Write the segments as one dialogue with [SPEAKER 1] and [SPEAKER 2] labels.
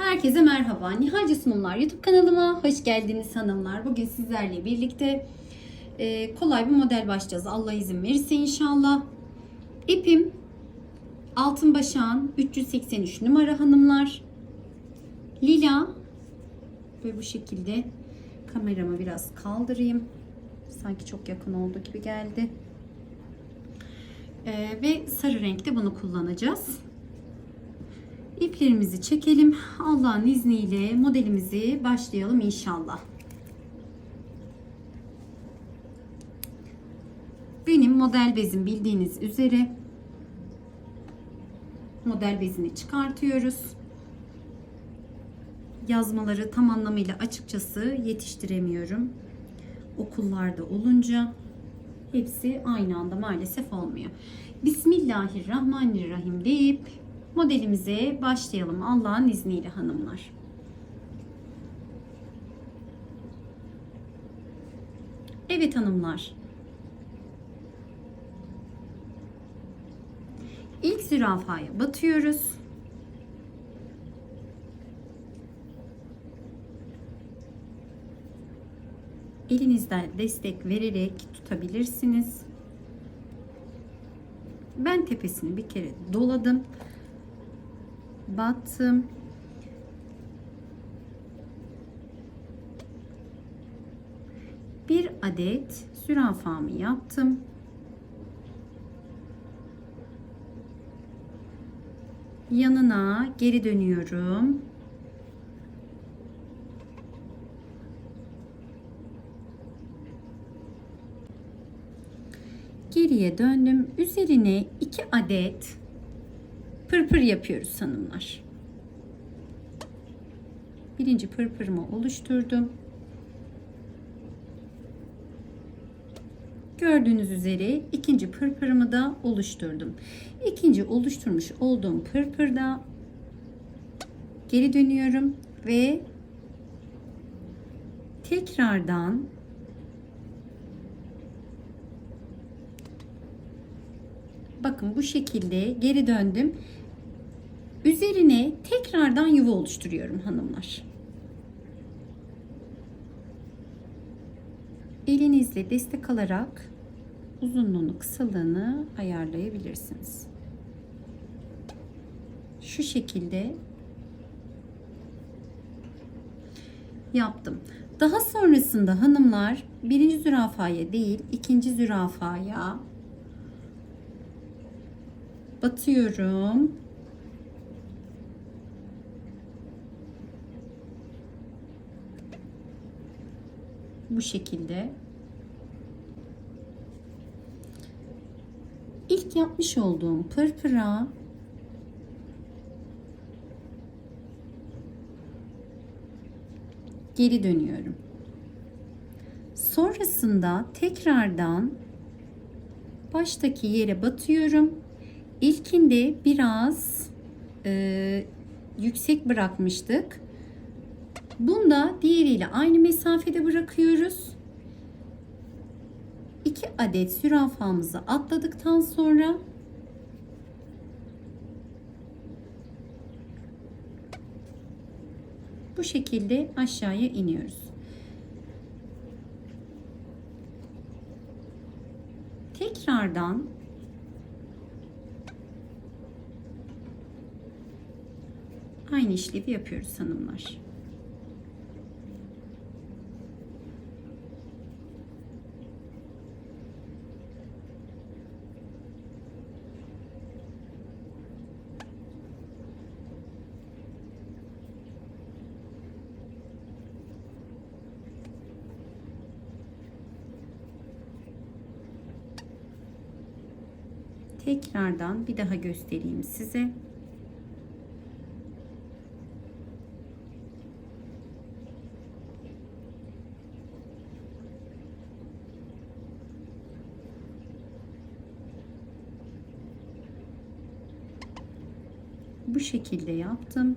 [SPEAKER 1] Herkese merhaba. Nihalce Sunumlar YouTube kanalıma hoş geldiniz hanımlar. Bugün sizlerle birlikte e, kolay bir model başlayacağız. Allah izin verirse inşallah. İpim altın başağın 383 numara hanımlar. Lila ve bu şekilde kameramı biraz kaldırayım. Sanki çok yakın oldu gibi geldi. E, ve sarı renkte bunu kullanacağız. İplerimizi çekelim. Allah'ın izniyle modelimizi başlayalım inşallah. Benim model bezim bildiğiniz üzere model bezini çıkartıyoruz. Yazmaları tam anlamıyla açıkçası yetiştiremiyorum. Okullarda olunca hepsi aynı anda maalesef olmuyor. Bismillahirrahmanirrahim deyip modelimize başlayalım Allah'ın izniyle hanımlar. Evet hanımlar. İlk zürafaya batıyoruz. Elinizden destek vererek tutabilirsiniz. Ben tepesini bir kere doladım. Battım. Bir adet zürafamı yaptım. Yanına geri dönüyorum. Geriye döndüm. Üzerine iki adet pırpır yapıyoruz hanımlar. Birinci pırpırımı oluşturdum. Gördüğünüz üzere ikinci pırpırımı da oluşturdum. İkinci oluşturmuş olduğum pırpırda geri dönüyorum ve tekrardan bakın bu şekilde geri döndüm. Üzerine tekrardan yuva oluşturuyorum hanımlar. Elinizle destek alarak uzunluğunu, kısalığını ayarlayabilirsiniz. Şu şekilde yaptım. Daha sonrasında hanımlar birinci zürafaya değil ikinci zürafaya batıyorum. Bu şekilde. İlk yapmış olduğum pırpıra geri dönüyorum. Sonrasında tekrardan baştaki yere batıyorum. İlkinde biraz e, yüksek bırakmıştık. Bunda diğeriyle aynı mesafede bırakıyoruz. 2 adet zürafamızı atladıktan sonra bu şekilde aşağıya iniyoruz. Tekrardan aynı işlevi yapıyoruz hanımlar. Tekrardan bir daha göstereyim size. Bu şekilde yaptım.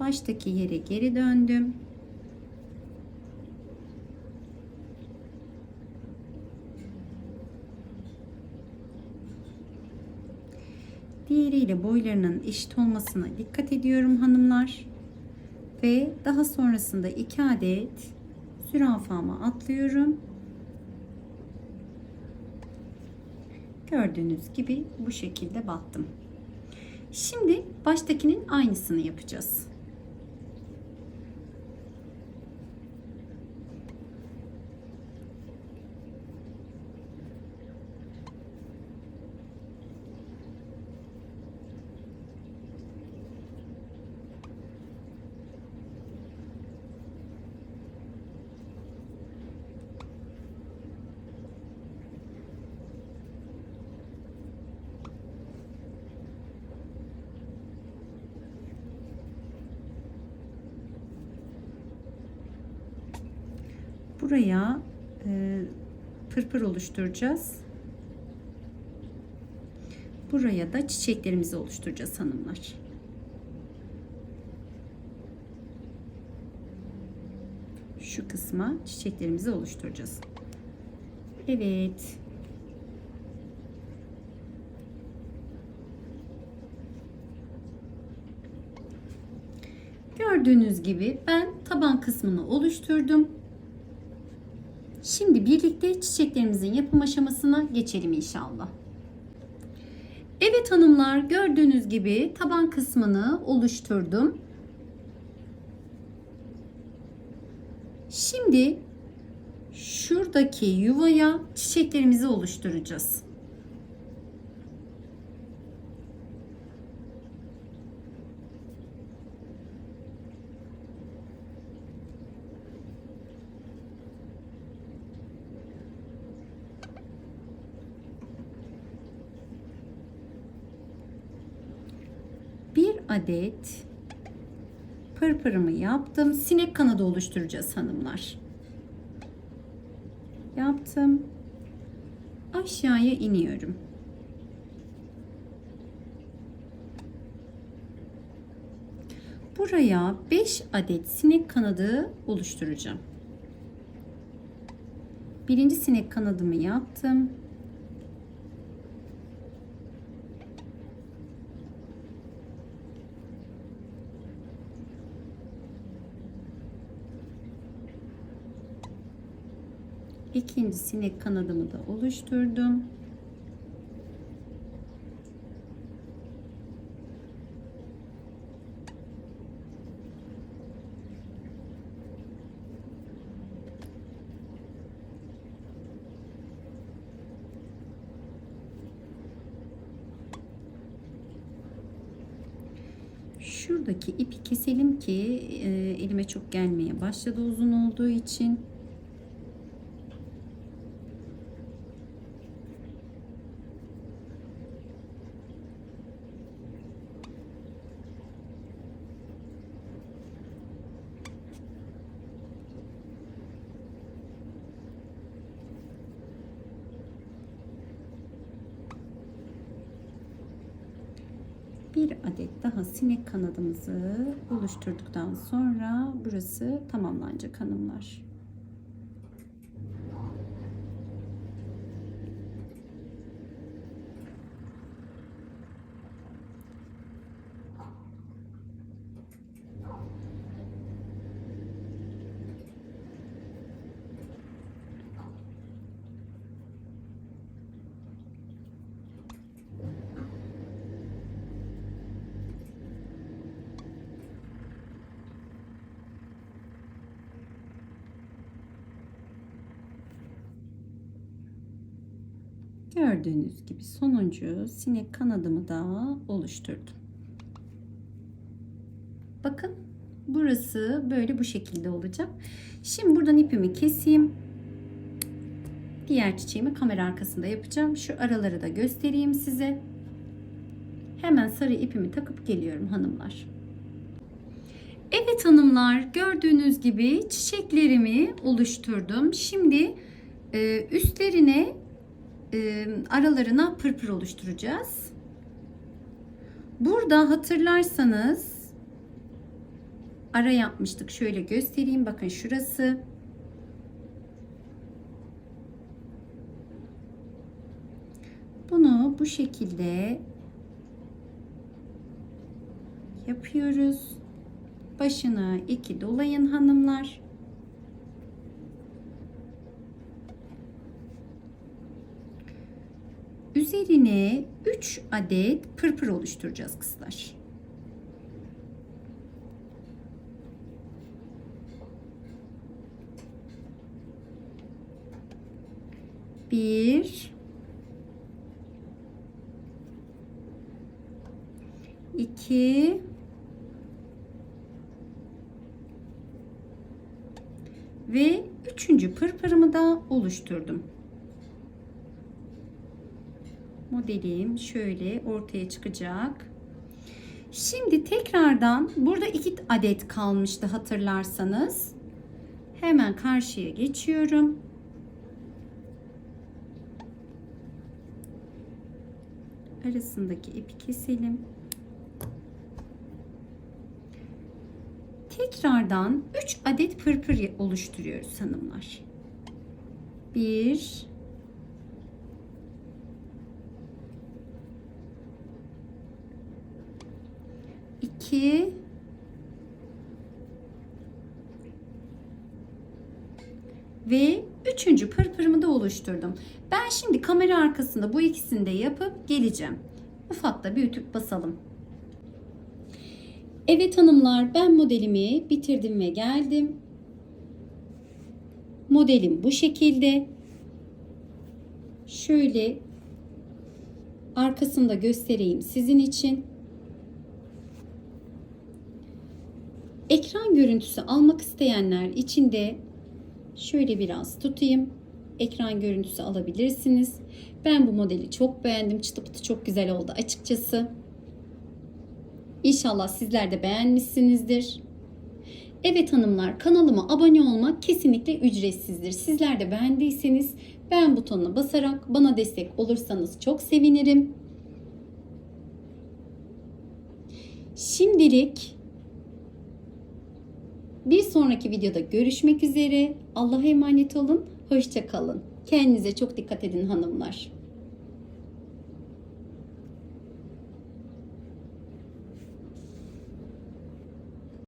[SPEAKER 1] Baştaki yere geri döndüm. İle boylarının eşit olmasına dikkat ediyorum hanımlar. Ve daha sonrasında 2 adet zürafama atlıyorum. Gördüğünüz gibi bu şekilde battım. Şimdi baştakinin aynısını yapacağız. Buraya e, pırpır oluşturacağız. Buraya da çiçeklerimizi oluşturacağız hanımlar. Şu kısma çiçeklerimizi oluşturacağız. Evet. Gördüğünüz gibi ben taban kısmını oluşturdum. Şimdi birlikte çiçeklerimizin yapım aşamasına geçelim inşallah. Evet hanımlar gördüğünüz gibi taban kısmını oluşturdum. Şimdi şuradaki yuvaya çiçeklerimizi oluşturacağız. bir adet pırpırımı yaptım. Sinek kanadı oluşturacağız hanımlar. Yaptım. Aşağıya iniyorum. Buraya 5 adet sinek kanadı oluşturacağım. Birinci sinek kanadımı yaptım. İkinci sinek kanadımı da oluşturdum. Şuradaki ipi keselim ki e, elime çok gelmeye başladı uzun olduğu için. Bir adet daha sinek kanadımızı oluşturduktan sonra burası tamamlanacak hanımlar. Gördüğünüz gibi sonuncu sinek kanadımı da oluşturdum. Bakın burası böyle bu şekilde olacak. Şimdi buradan ipimi keseyim. Diğer çiçeğimi kamera arkasında yapacağım. Şu araları da göstereyim size. Hemen sarı ipimi takıp geliyorum hanımlar. Evet hanımlar gördüğünüz gibi çiçeklerimi oluşturdum. Şimdi e, üstlerine aralarına pırpır oluşturacağız. Burada hatırlarsanız ara yapmıştık. Şöyle göstereyim. Bakın şurası. Bunu bu şekilde yapıyoruz. Başını iki dolayın hanımlar. Üzerine 3 adet pırpır oluşturacağız kızlar. Bir, iki, ve üçüncü pırpırımı da oluşturdum. Modelim şöyle ortaya çıkacak. Şimdi tekrardan burada iki adet kalmıştı hatırlarsanız. Hemen karşıya geçiyorum. Arasındaki ipi keselim. Tekrardan 3 adet pırpır oluşturuyoruz hanımlar. 1 2 ve üçüncü pırpırımı da oluşturdum. Ben şimdi kamera arkasında bu ikisini de yapıp geleceğim. Ufak da büyütüp basalım. Evet hanımlar ben modelimi bitirdim ve geldim. Modelim bu şekilde. Şöyle arkasında göstereyim sizin için. Ekran görüntüsü almak isteyenler için de şöyle biraz tutayım. Ekran görüntüsü alabilirsiniz. Ben bu modeli çok beğendim. Çıtı pıtı çok güzel oldu açıkçası. İnşallah sizler de beğenmişsinizdir. Evet hanımlar kanalıma abone olmak kesinlikle ücretsizdir. Sizler de beğendiyseniz beğen butonuna basarak bana destek olursanız çok sevinirim. Şimdilik bir sonraki videoda görüşmek üzere. Allah'a emanet olun. Hoşça kalın. Kendinize çok dikkat edin hanımlar.